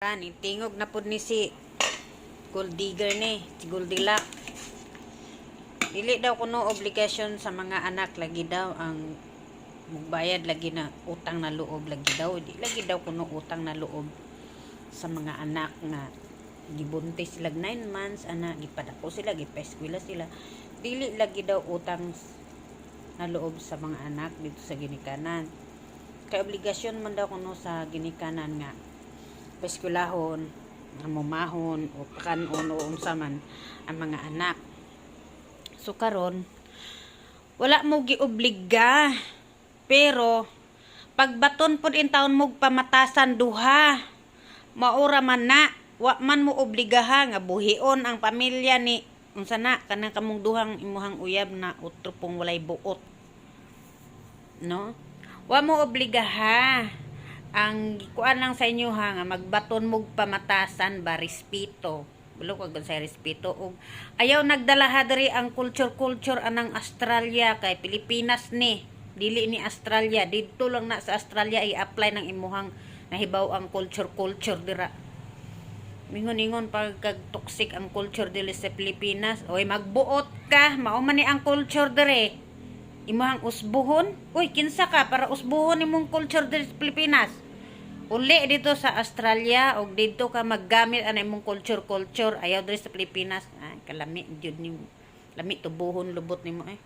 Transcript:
Ani, tingog na pud ni si gold digger ni, si Goldilocks. Dili daw kuno obligasyon sa mga anak lagi daw ang magbayad lagi na utang na loob lagi daw. Di lagi daw kuno utang na loob sa mga anak nga gibuntis sila 9 months ana gipadako sila gipeskwela sila dili lagi daw utang na loob sa mga anak dito sa ginikanan kay obligasyon man daw kuno sa ginikanan nga peskwelahon nga mumahon o pakanon o unsa man ang mga anak. So karon wala mo giobliga pero pagbaton pod in taon mo pamatasan duha maura man na wa man mo obligaha nga buhion ang pamilya ni unsa na kanang kamong duhang imuhang uyab na utro pong walay buot. No? Wa mo obligaha ang kuan lang sa inyo ha nga magbaton mo pamatasan ba respeto? Bulo ko sa respeto og ayaw nagdala ha diri ang culture culture anang Australia kay Pilipinas ni. Dili ni Australia. Didto lang na sa Australia i-apply ng imuhang nahibaw ang culture culture dira. Mingon-ingon pag kag toxic ang culture dili sa Pilipinas. Oy magbuot ka. Mao man ni ang culture dire imong usbuhon? Uy kinsa ka para usbuhon imong culture dili sa Pilipinas? Uli dito sa Australia og dito ka maggamit ang imong culture culture ayaw diri sa Pilipinas. Ay kalami jud ni lami tubuhon lubot nimo eh